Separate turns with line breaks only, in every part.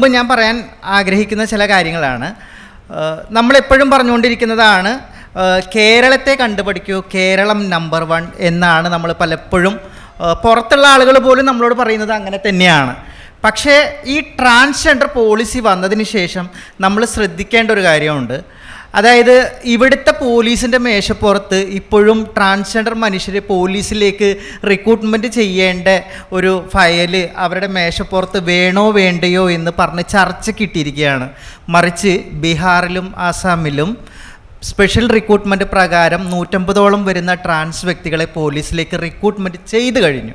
മുമ്പ് ഞാൻ പറയാൻ ആഗ്രഹിക്കുന്ന ചില കാര്യങ്ങളാണ് നമ്മളെപ്പോഴും പറഞ്ഞുകൊണ്ടിരിക്കുന്നതാണ് കേരളത്തെ കണ്ടുപിടിക്കൂ കേരളം നമ്പർ വൺ എന്നാണ് നമ്മൾ പലപ്പോഴും പുറത്തുള്ള ആളുകൾ പോലും നമ്മളോട് പറയുന്നത് അങ്ങനെ തന്നെയാണ് പക്ഷേ ഈ ട്രാൻസ്ജെൻഡർ പോളിസി വന്നതിന് ശേഷം നമ്മൾ ശ്രദ്ധിക്കേണ്ട ഒരു കാര്യമുണ്ട് അതായത് ഇവിടുത്തെ പോലീസിൻ്റെ മേശപ്പുറത്ത് ഇപ്പോഴും ട്രാൻസ്ജെൻഡർ മനുഷ്യരെ പോലീസിലേക്ക് റിക്രൂട്ട്മെൻറ്റ് ചെയ്യേണ്ട ഒരു ഫയൽ അവരുടെ മേശപ്പുറത്ത് വേണോ വേണ്ടയോ എന്ന് പറഞ്ഞ് ചർച്ച കിട്ടിയിരിക്കുകയാണ് മറിച്ച് ബീഹാറിലും ആസാമിലും സ്പെഷ്യൽ റിക്രൂട്ട്മെൻറ്റ് പ്രകാരം നൂറ്റമ്പതോളം വരുന്ന ട്രാൻസ് വ്യക്തികളെ പോലീസിലേക്ക് റിക്രൂട്ട്മെൻറ്റ് ചെയ്തു കഴിഞ്ഞു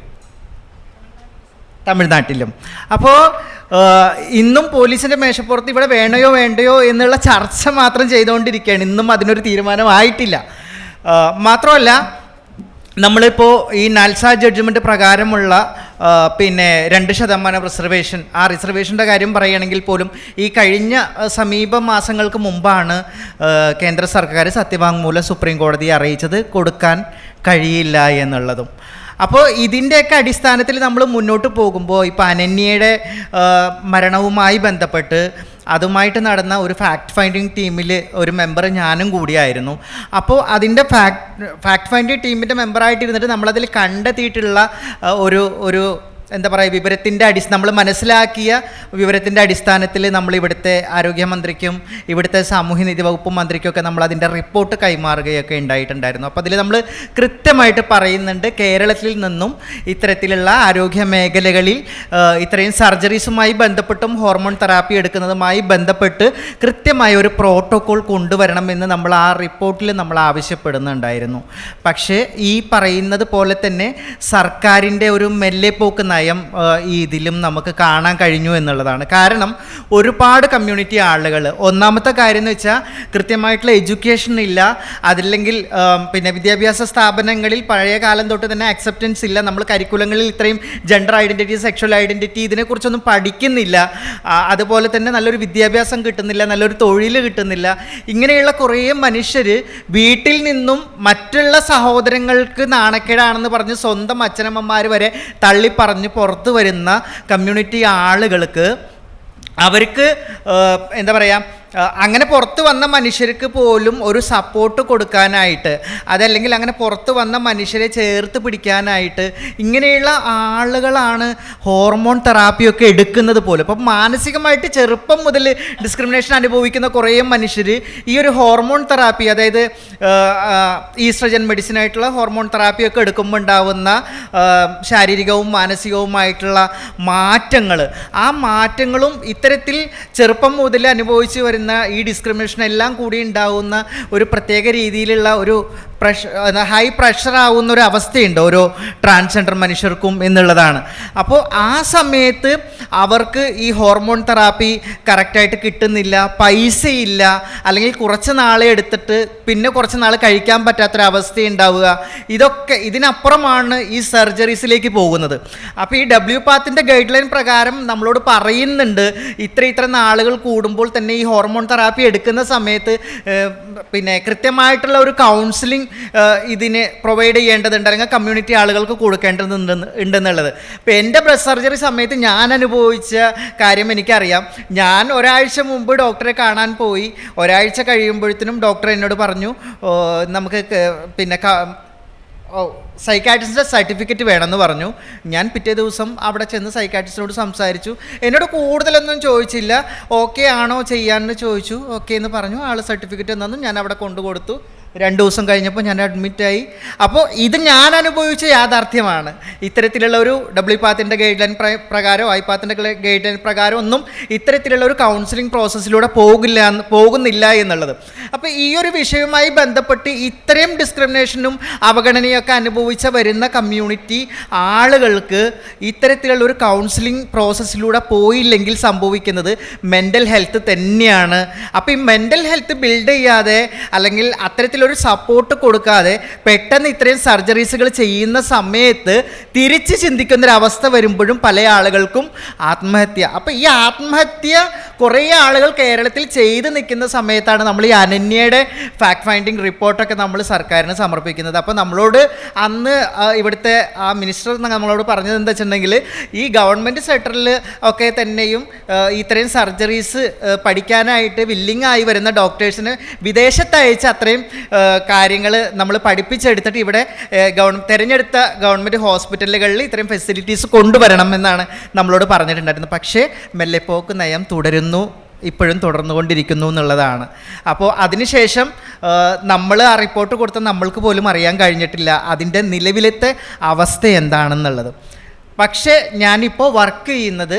തമിഴ്നാട്ടിലും അപ്പോൾ ഇന്നും പോലീസിൻ്റെ മേശപ്പുറത്ത് ഇവിടെ വേണയോ വേണ്ടയോ എന്നുള്ള ചർച്ച മാത്രം ചെയ്തുകൊണ്ടിരിക്കുകയാണ് ഇന്നും അതിനൊരു തീരുമാനമായിട്ടില്ല മാത്രമല്ല നമ്മളിപ്പോൾ ഈ നാൽസ ജഡ്ജ്മെൻറ്റ് പ്രകാരമുള്ള പിന്നെ രണ്ട് ശതമാനം റിസർവേഷൻ ആ റിസർവേഷൻ്റെ കാര്യം പറയുകയാണെങ്കിൽ പോലും ഈ കഴിഞ്ഞ സമീപ മാസങ്ങൾക്ക് മുമ്പാണ് കേന്ദ്ര സർക്കാർ സത്യവാങ്മൂലം സുപ്രീം കോടതിയെ അറിയിച്ചത് കൊടുക്കാൻ കഴിയില്ല എന്നുള്ളതും അപ്പോൾ ഇതിൻ്റെയൊക്കെ അടിസ്ഥാനത്തിൽ നമ്മൾ മുന്നോട്ട് പോകുമ്പോൾ ഇപ്പോൾ അനന്യയുടെ മരണവുമായി ബന്ധപ്പെട്ട് അതുമായിട്ട് നടന്ന ഒരു ഫാക്ട് ഫൈൻഡിങ് ടീമിൽ ഒരു മെമ്പർ ഞാനും കൂടിയായിരുന്നു അപ്പോൾ അതിൻ്റെ ഫാക്ട് ഫാക്ട് ഫൈൻഡിങ് ടീമിൻ്റെ മെമ്പറായിട്ടിരുന്നിട്ട് നമ്മളതിൽ കണ്ടെത്തിയിട്ടുള്ള ഒരു ഒരു എന്താ പറയുക വിവരത്തിൻ്റെ അടി നമ്മൾ മനസ്സിലാക്കിയ വിവരത്തിൻ്റെ അടിസ്ഥാനത്തിൽ നമ്മൾ ഇവിടുത്തെ ആരോഗ്യമന്ത്രിക്കും ഇവിടുത്തെ സാമൂഹ്യനീതി വകുപ്പ് ഒക്കെ നമ്മൾ അതിൻ്റെ റിപ്പോർട്ട് കൈമാറുകയൊക്കെ ഉണ്ടായിട്ടുണ്ടായിരുന്നു അപ്പോൾ അതിൽ നമ്മൾ കൃത്യമായിട്ട് പറയുന്നുണ്ട് കേരളത്തിൽ നിന്നും ഇത്തരത്തിലുള്ള ആരോഗ്യ മേഖലകളിൽ ഇത്രയും സർജറീസുമായി ബന്ധപ്പെട്ടും ഹോർമോൺ തെറാപ്പി എടുക്കുന്നതുമായി ബന്ധപ്പെട്ട് കൃത്യമായ ഒരു പ്രോട്ടോകോൾ കൊണ്ടുവരണമെന്ന് നമ്മൾ ആ റിപ്പോർട്ടിൽ നമ്മൾ ആവശ്യപ്പെടുന്നുണ്ടായിരുന്നു പക്ഷേ ഈ പറയുന്നത് പോലെ തന്നെ സർക്കാരിൻ്റെ ഒരു മെല്ലെ പോക്ക് നയം നയം ഈ ഇതിലും നമുക്ക് കാണാൻ കഴിഞ്ഞു എന്നുള്ളതാണ് കാരണം ഒരുപാട് കമ്മ്യൂണിറ്റി ആളുകൾ ഒന്നാമത്തെ കാര്യം എന്ന് വെച്ചാൽ കൃത്യമായിട്ടുള്ള എഡ്യൂക്കേഷൻ ഇല്ല അതില്ലെങ്കിൽ പിന്നെ വിദ്യാഭ്യാസ സ്ഥാപനങ്ങളിൽ പഴയ കാലം തൊട്ട് തന്നെ അക്സെപ്റ്റൻസ് ഇല്ല നമ്മൾ കരിക്കുലങ്ങളിൽ ഇത്രയും ജെൻഡർ ഐഡൻറ്റിറ്റി സെക്ഷൽ ഐഡൻറ്റിറ്റി ഇതിനെക്കുറിച്ചൊന്നും പഠിക്കുന്നില്ല അതുപോലെ തന്നെ നല്ലൊരു വിദ്യാഭ്യാസം കിട്ടുന്നില്ല നല്ലൊരു തൊഴിൽ കിട്ടുന്നില്ല ഇങ്ങനെയുള്ള കുറേ മനുഷ്യർ വീട്ടിൽ നിന്നും മറ്റുള്ള സഹോദരങ്ങൾക്ക് നാണക്കേടാണെന്ന് പറഞ്ഞ് സ്വന്തം അച്ഛനമ്മമാർ വരെ തള്ളിപ്പറഞ്ഞ് പുറത്ത് വരുന്ന കമ്മ്യൂണിറ്റി ആളുകൾക്ക് അവർക്ക് എന്താ പറയുക അങ്ങനെ പുറത്ത് വന്ന മനുഷ്യർക്ക് പോലും ഒരു സപ്പോർട്ട് കൊടുക്കാനായിട്ട് അതല്ലെങ്കിൽ അങ്ങനെ പുറത്ത് വന്ന മനുഷ്യരെ ചേർത്ത് പിടിക്കാനായിട്ട് ഇങ്ങനെയുള്ള ആളുകളാണ് ഹോർമോൺ തെറാപ്പിയൊക്കെ എടുക്കുന്നത് പോലും അപ്പം മാനസികമായിട്ട് ചെറുപ്പം മുതൽ ഡിസ്ക്രിമിനേഷൻ അനുഭവിക്കുന്ന കുറേ മനുഷ്യർ ഈ ഒരു ഹോർമോൺ തെറാപ്പി അതായത് ഈസ്ട്രജൻ മെഡിസിൻ ആയിട്ടുള്ള ഹോർമോൺ തെറാപ്പിയൊക്കെ എടുക്കുമ്പോൾ ഉണ്ടാവുന്ന ശാരീരികവും മാനസികവുമായിട്ടുള്ള മാറ്റങ്ങൾ ആ മാറ്റങ്ങളും ഇത്തരത്തിൽ ചെറുപ്പം മുതൽ അനുഭവിച്ച് വരുന്ന എന്ന ഈ ഡിസ്ക്രിമിനേഷൻ എല്ലാം കൂടി ഉണ്ടാവുന്ന ഒരു പ്രത്യേക രീതിയിലുള്ള ഒരു പ്രഷർ ഹൈ പ്രഷർ ആവുന്ന ഒരു അവസ്ഥയുണ്ട് ഓരോ ട്രാൻസ്ജെൻഡർ മനുഷ്യർക്കും എന്നുള്ളതാണ് അപ്പോൾ ആ സമയത്ത് അവർക്ക് ഈ ഹോർമോൺ തെറാപ്പി കറക്റ്റായിട്ട് കിട്ടുന്നില്ല പൈസയില്ല അല്ലെങ്കിൽ കുറച്ച് നാളെ എടുത്തിട്ട് പിന്നെ കുറച്ച് നാൾ കഴിക്കാൻ പറ്റാത്തൊരവസ്ഥ ഉണ്ടാവുക ഇതൊക്കെ ഇതിനപ്പുറമാണ് ഈ സർജറീസിലേക്ക് പോകുന്നത് അപ്പോൾ ഈ ഡബ്ല്യു പാത്തിൻ്റെ ഗൈഡ് ലൈൻ പ്രകാരം നമ്മളോട് പറയുന്നുണ്ട് ഇത്ര ഇത്ര നാളുകൾ കൂടുമ്പോൾ തന്നെ ഈ ഹോർമോൺ തെറാപ്പി എടുക്കുന്ന സമയത്ത് പിന്നെ കൃത്യമായിട്ടുള്ള ഒരു കൗൺസിലിംഗ് ഇതിന് പ്രൊവൈഡ് ചെയ്യേണ്ടതുണ്ട് അല്ലെങ്കിൽ കമ്മ്യൂണിറ്റി ആളുകൾക്ക് കൊടുക്കേണ്ടതുണ്ടെന്ന് ഉണ്ടെന്നുള്ളത് ഇപ്പോൾ എൻ്റെ ബ്രസ്റ്റ് സർജറി സമയത്ത് ഞാൻ അനുഭവിച്ച കാര്യം എനിക്കറിയാം ഞാൻ ഒരാഴ്ച മുമ്പ് ഡോക്ടറെ കാണാൻ പോയി ഒരാഴ്ച കഴിയുമ്പോഴത്തേനും ഡോക്ടർ എന്നോട് പറഞ്ഞു നമുക്ക് പിന്നെ ഓ സൈക്കാട്രിസ്റ്റിൻ്റെ സർട്ടിഫിക്കറ്റ് വേണമെന്ന് പറഞ്ഞു ഞാൻ പിറ്റേ ദിവസം അവിടെ ചെന്ന് സൈക്കാട്രിസ്റ്റിനോട് സംസാരിച്ചു എന്നോട് കൂടുതലൊന്നും ചോദിച്ചില്ല ഓക്കെ ആണോ ചെയ്യാമെന്ന് ചോദിച്ചു ഓക്കെ എന്ന് പറഞ്ഞു ആൾ സർട്ടിഫിക്കറ്റ് തന്നു ഞാൻ അവിടെ കൊണ്ടു കൊടുത്തു രണ്ട് ദിവസം കഴിഞ്ഞപ്പോൾ ഞാൻ അഡ്മിറ്റായി അപ്പോൾ ഇത് ഞാൻ അനുഭവിച്ച യാഥാർത്ഥ്യമാണ് ഇത്തരത്തിലുള്ള ഒരു ഡബ്ല്യു പാത്തിൻ്റെ ഗൈഡ് ലൈൻ പ്രകാരം ഐ പാത്തിൻ്റെ ഗൈഡ് ലൈൻ പ്രകാരം ഒന്നും ഇത്തരത്തിലുള്ള ഒരു കൗൺസിലിംഗ് പ്രോസസ്സിലൂടെ പോകില്ല പോകുന്നില്ല എന്നുള്ളത് അപ്പോൾ ഈ ഒരു വിഷയവുമായി ബന്ധപ്പെട്ട് ഇത്രയും ഡിസ്ക്രിമിനേഷനും അവഗണനയൊക്കെ അനുഭവിച്ചു അനുഭവിച്ച വരുന്ന കമ്മ്യൂണിറ്റി ആളുകൾക്ക് ഇത്തരത്തിലുള്ള ഒരു കൗൺസിലിംഗ് പ്രോസസ്സിലൂടെ പോയില്ലെങ്കിൽ സംഭവിക്കുന്നത് മെൻ്റൽ ഹെൽത്ത് തന്നെയാണ് അപ്പോൾ ഈ മെൻ്റൽ ഹെൽത്ത് ബിൽഡ് ചെയ്യാതെ അല്ലെങ്കിൽ അത്തരത്തിലൊരു സപ്പോർട്ട് കൊടുക്കാതെ പെട്ടെന്ന് ഇത്രയും സർജറീസുകൾ ചെയ്യുന്ന സമയത്ത് തിരിച്ച് ചിന്തിക്കുന്നൊരവസ്ഥ വരുമ്പോഴും പല ആളുകൾക്കും ആത്മഹത്യ അപ്പോൾ ഈ ആത്മഹത്യ കുറേ ആളുകൾ കേരളത്തിൽ ചെയ്ത് നിൽക്കുന്ന സമയത്താണ് നമ്മൾ ഈ അനന്യയുടെ ഫാക്ട് ഫൈൻഡിങ് റിപ്പോർട്ടൊക്കെ നമ്മൾ സർക്കാരിന് സമർപ്പിക്കുന്നത് അപ്പോൾ നമ്മളോട് അന്ന് അന്ന് ഇവിടുത്തെ ആ മിനിസ്റ്റർ നമ്മളോട് പറഞ്ഞത് എന്താ വെച്ചിട്ടുണ്ടെങ്കിൽ ഈ ഗവൺമെൻറ് സെക്ടറിൽ ഒക്കെ തന്നെയും ഇത്രയും സർജറീസ് പഠിക്കാനായിട്ട് വില്ലിംഗ് ആയി വരുന്ന ഡോക്ടേഴ്സിന് വിദേശത്ത് അയച്ച് അത്രയും കാര്യങ്ങൾ നമ്മൾ പഠിപ്പിച്ചെടുത്തിട്ട് ഇവിടെ ഗവൺ തിരഞ്ഞെടുത്ത ഗവൺമെൻറ് ഹോസ്പിറ്റലുകളിൽ ഇത്രയും ഫെസിലിറ്റീസ് കൊണ്ടുവരണം എന്നാണ് നമ്മളോട് പറഞ്ഞിട്ടുണ്ടായിരുന്നത് പക്ഷേ മെല്ലെപ്പോക്ക് നയം തുടരുന്നു ഇപ്പോഴും തുടർന്നുകൊണ്ടിരിക്കുന്നു എന്നുള്ളതാണ് അപ്പോൾ അതിനുശേഷം നമ്മൾ ആ റിപ്പോർട്ട് കൊടുത്ത നമ്മൾക്ക് പോലും അറിയാൻ കഴിഞ്ഞിട്ടില്ല അതിൻ്റെ നിലവിലത്തെ അവസ്ഥ എന്താണെന്നുള്ളത് പക്ഷേ ഞാനിപ്പോൾ വർക്ക് ചെയ്യുന്നത്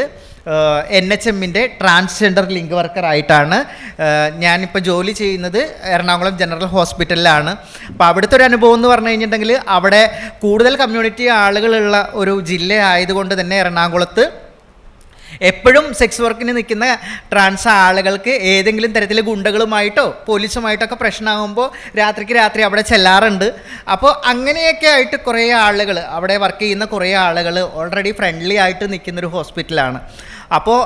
എൻ എച്ച് എമ്മിൻ്റെ ട്രാൻസ്ജെൻഡർ ലിങ്ക് വർക്കറായിട്ടാണ് ഞാനിപ്പോൾ ജോലി ചെയ്യുന്നത് എറണാകുളം ജനറൽ ഹോസ്പിറ്റലിലാണ് അപ്പോൾ അവിടുത്തെ ഒരു അനുഭവം എന്ന് പറഞ്ഞു കഴിഞ്ഞിട്ടുണ്ടെങ്കിൽ അവിടെ കൂടുതൽ കമ്മ്യൂണിറ്റി ആളുകളുള്ള ഒരു ജില്ല ആയതുകൊണ്ട് തന്നെ എറണാകുളത്ത് എപ്പോഴും സെക്സ് വർക്കിന് നിൽക്കുന്ന ട്രാൻസ് ആളുകൾക്ക് ഏതെങ്കിലും തരത്തിൽ ഗുണ്ടകളുമായിട്ടോ പോലീസുമായിട്ടൊക്കെ പ്രശ്നമാകുമ്പോൾ രാത്രിക്ക് രാത്രി അവിടെ ചെല്ലാറുണ്ട് അപ്പോൾ അങ്ങനെയൊക്കെ ആയിട്ട് കുറേ ആളുകൾ അവിടെ വർക്ക് ചെയ്യുന്ന കുറേ ആളുകൾ ഓൾറെഡി ഫ്രണ്ട്ലി ആയിട്ട് നിൽക്കുന്നൊരു ഹോസ്പിറ്റലാണ് അപ്പോൾ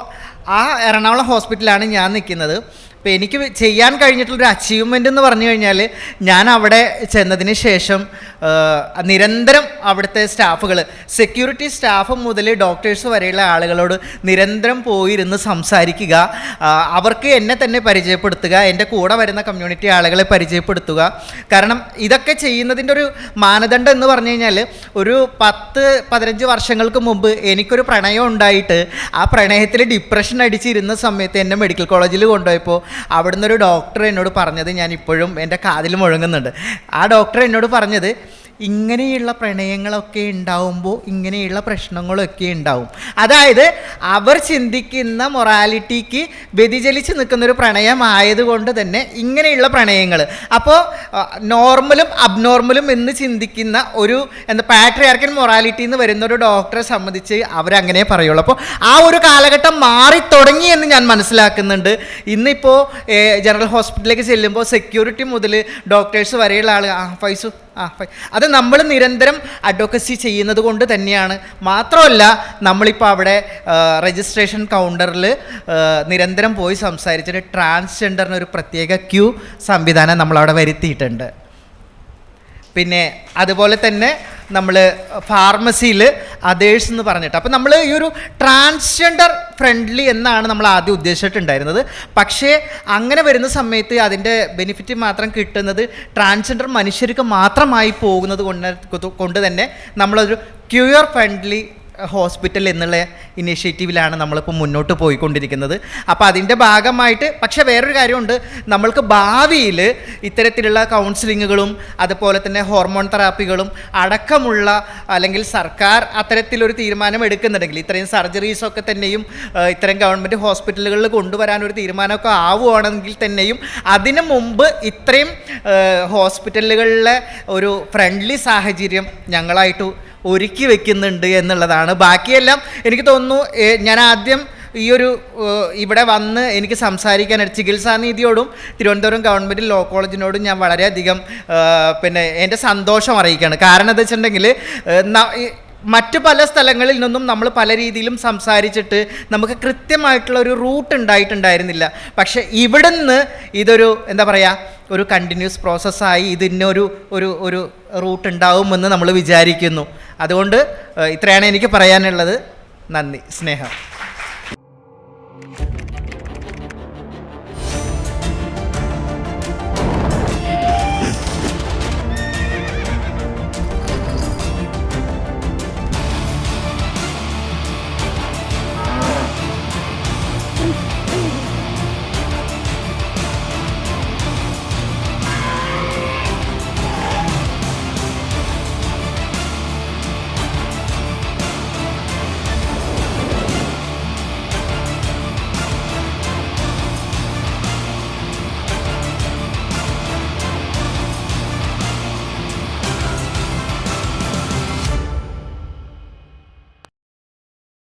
ആ എറണാകുളം ഹോസ്പിറ്റലാണ് ഞാൻ നിൽക്കുന്നത് ഇപ്പം എനിക്ക് ചെയ്യാൻ കഴിഞ്ഞിട്ടുള്ളൊരു അച്ചീവ്മെൻ്റ് എന്ന് പറഞ്ഞു കഴിഞ്ഞാൽ ഞാൻ അവിടെ ചെന്നതിന് ശേഷം നിരന്തരം അവിടുത്തെ സ്റ്റാഫുകൾ സെക്യൂരിറ്റി സ്റ്റാഫ് മുതൽ ഡോക്ടേഴ്സ് വരെയുള്ള ആളുകളോട് നിരന്തരം പോയിരുന്ന് സംസാരിക്കുക അവർക്ക് എന്നെ തന്നെ പരിചയപ്പെടുത്തുക എൻ്റെ കൂടെ വരുന്ന കമ്മ്യൂണിറ്റി ആളുകളെ പരിചയപ്പെടുത്തുക കാരണം ഇതൊക്കെ ചെയ്യുന്നതിൻ്റെ ഒരു മാനദണ്ഡം എന്ന് പറഞ്ഞു കഴിഞ്ഞാൽ ഒരു പത്ത് പതിനഞ്ച് വർഷങ്ങൾക്ക് മുമ്പ് എനിക്കൊരു പ്രണയം ഉണ്ടായിട്ട് ആ പ്രണയത്തിൽ ഡിപ്രഷൻ അടിച്ചിരുന്ന സമയത്ത് എന്നെ മെഡിക്കൽ കോളേജിൽ കൊണ്ടുപോയപ്പോൾ അവിടുന്ന് ഒരു ഡോക്ടർ എന്നോട് പറഞ്ഞത് ഞാൻ ഇപ്പോഴും എൻ്റെ കാതിൽ മുഴങ്ങുന്നുണ്ട് ആ ഡോക്ടർ എന്നോട് പറഞ്ഞത് ഇങ്ങനെയുള്ള പ്രണയങ്ങളൊക്കെ ഉണ്ടാവുമ്പോൾ ഇങ്ങനെയുള്ള പ്രശ്നങ്ങളൊക്കെ ഉണ്ടാവും അതായത് അവർ ചിന്തിക്കുന്ന മൊറാലിറ്റിക്ക് വ്യതിചലിച്ച് നിൽക്കുന്നൊരു പ്രണയമായതുകൊണ്ട് തന്നെ ഇങ്ങനെയുള്ള പ്രണയങ്ങൾ അപ്പോൾ നോർമലും അബ്നോർമലും എന്ന് ചിന്തിക്കുന്ന ഒരു എന്താ പാട്രിയാർക്കൻ മൊറാലിറ്റി എന്ന് വരുന്ന ഒരു ഡോക്ടറെ സംബന്ധിച്ച് അവരങ്ങനെ പറയുള്ളൂ അപ്പോൾ ആ ഒരു കാലഘട്ടം മാറി തുടങ്ങി എന്ന് ഞാൻ മനസ്സിലാക്കുന്നുണ്ട് ഇന്നിപ്പോൾ ജനറൽ ഹോസ്പിറ്റലിലേക്ക് ചെല്ലുമ്പോൾ സെക്യൂരിറ്റി മുതൽ ഡോക്ടേഴ്സ് വരെയുള്ള ആൾ പൈസ ആ അത് നമ്മൾ നിരന്തരം അഡ്വക്കസി ചെയ്യുന്നത് കൊണ്ട് തന്നെയാണ് മാത്രമല്ല നമ്മളിപ്പോൾ അവിടെ രജിസ്ട്രേഷൻ കൗണ്ടറിൽ നിരന്തരം പോയി സംസാരിച്ചിട്ട് ട്രാൻസ്ജെൻഡറിന് ഒരു പ്രത്യേക ക്യൂ സംവിധാനം നമ്മളവിടെ വരുത്തിയിട്ടുണ്ട് പിന്നെ അതുപോലെ തന്നെ നമ്മൾ ഫാർമസിയിൽ അതേഴ്സ് എന്ന് പറഞ്ഞിട്ട് അപ്പോൾ നമ്മൾ ഈ ഒരു ട്രാൻസ്ജെൻഡർ ഫ്രണ്ട്ലി എന്നാണ് നമ്മൾ ആദ്യം ഉദ്ദേശിച്ചിട്ടുണ്ടായിരുന്നത് പക്ഷേ അങ്ങനെ വരുന്ന സമയത്ത് അതിൻ്റെ ബെനിഫിറ്റ് മാത്രം കിട്ടുന്നത് ട്രാൻസ്ജെൻഡർ മനുഷ്യർക്ക് മാത്രമായി പോകുന്നത് കൊണ്ട് കൊണ്ട് തന്നെ നമ്മളൊരു ക്യൂർ ഫ്രണ്ട്ലി ഹോസ്പിറ്റൽ എന്നുള്ള ഇനിഷ്യേറ്റീവിലാണ് നമ്മളിപ്പോൾ മുന്നോട്ട് പോയിക്കൊണ്ടിരിക്കുന്നത് അപ്പോൾ അതിൻ്റെ ഭാഗമായിട്ട് പക്ഷേ വേറൊരു കാര്യമുണ്ട് നമ്മൾക്ക് ഭാവിയിൽ ഇത്തരത്തിലുള്ള കൗൺസിലിങ്ങുകളും അതുപോലെ തന്നെ ഹോർമോൺ തെറാപ്പികളും അടക്കമുള്ള അല്ലെങ്കിൽ സർക്കാർ അത്തരത്തിലൊരു തീരുമാനം എടുക്കുന്നുണ്ടെങ്കിൽ ഇത്രയും സർജറീസൊക്കെ തന്നെയും ഇത്തരം ഗവൺമെൻറ് ഹോസ്പിറ്റലുകളിൽ കൊണ്ടുവരാൻ ഒരു തീരുമാനമൊക്കെ ആവുകയാണെങ്കിൽ തന്നെയും അതിനു മുമ്പ് ഇത്രയും ഹോസ്പിറ്റലുകളിലെ ഒരു ഫ്രണ്ട്ലി സാഹചര്യം ഞങ്ങളായിട്ട് ഒരുക്കി വെക്കുന്നുണ്ട് എന്നുള്ളതാണ് ബാക്കിയെല്ലാം എനിക്ക് തോന്നുന്നു ഞാൻ ആദ്യം ഈ ഒരു ഇവിടെ വന്ന് എനിക്ക് സംസാരിക്കാനായിട്ട് ചികിത്സാനീതിയോടും തിരുവനന്തപുരം ഗവൺമെൻറ് ലോ കോളേജിനോടും ഞാൻ വളരെയധികം പിന്നെ എൻ്റെ സന്തോഷം അറിയിക്കുകയാണ് കാരണം എന്താ വെച്ചിട്ടുണ്ടെങ്കിൽ മറ്റു പല സ്ഥലങ്ങളിൽ നിന്നും നമ്മൾ പല രീതിയിലും സംസാരിച്ചിട്ട് നമുക്ക് കൃത്യമായിട്ടുള്ള ഒരു റൂട്ട് ഉണ്ടായിട്ടുണ്ടായിരുന്നില്ല പക്ഷേ ഇവിടുന്ന് ഇതൊരു എന്താ പറയുക ഒരു കണ്ടിന്യൂസ് പ്രോസസ്സായി ഇതിനൊരു ഒരു ഒരു റൂട്ട് ഉണ്ടാവുമെന്ന് നമ്മൾ വിചാരിക്കുന്നു അതുകൊണ്ട് ഇത്രയാണ് എനിക്ക് പറയാനുള്ളത് നന്ദി സ്നേഹം